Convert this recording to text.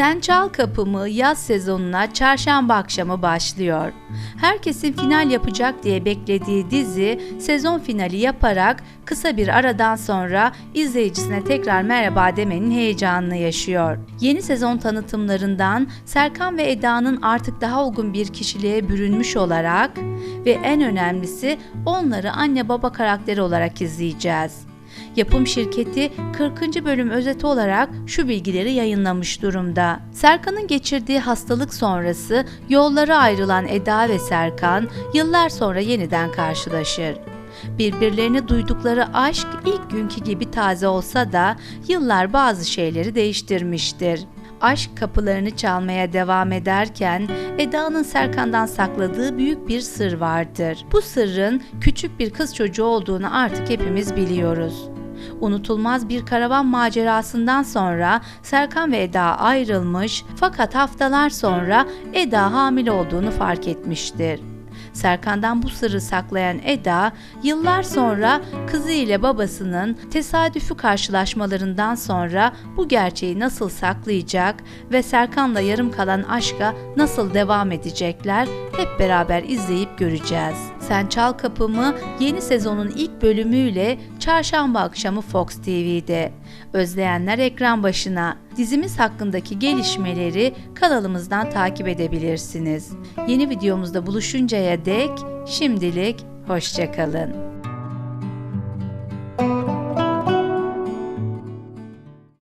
Sen Çal Kapımı yaz sezonuna çarşamba akşamı başlıyor. Herkesin final yapacak diye beklediği dizi sezon finali yaparak kısa bir aradan sonra izleyicisine tekrar merhaba demenin heyecanını yaşıyor. Yeni sezon tanıtımlarından Serkan ve Eda'nın artık daha olgun bir kişiliğe bürünmüş olarak ve en önemlisi onları anne baba karakteri olarak izleyeceğiz. Yapım şirketi 40. bölüm özeti olarak şu bilgileri yayınlamış durumda. Serkan'ın geçirdiği hastalık sonrası yollara ayrılan Eda ve Serkan yıllar sonra yeniden karşılaşır. Birbirlerini duydukları aşk ilk günkü gibi taze olsa da yıllar bazı şeyleri değiştirmiştir. Aşk kapılarını çalmaya devam ederken Eda'nın Serkan'dan sakladığı büyük bir sır vardır. Bu sırrın küçük bir kız çocuğu olduğunu artık hepimiz biliyoruz. Unutulmaz bir karavan macerasından sonra Serkan ve Eda ayrılmış fakat haftalar sonra Eda hamile olduğunu fark etmiştir. Serkan'dan bu sırrı saklayan Eda, yıllar sonra kızı ile babasının tesadüfü karşılaşmalarından sonra bu gerçeği nasıl saklayacak ve Serkan'la yarım kalan aşka nasıl devam edecekler hep beraber izleyip göreceğiz. Sen Çal Kapımı yeni sezonun ilk bölümüyle çarşamba akşamı Fox TV'de. Özleyenler ekran başına. Dizimiz hakkındaki gelişmeleri kanalımızdan takip edebilirsiniz. Yeni videomuzda buluşuncaya dek şimdilik hoşçakalın.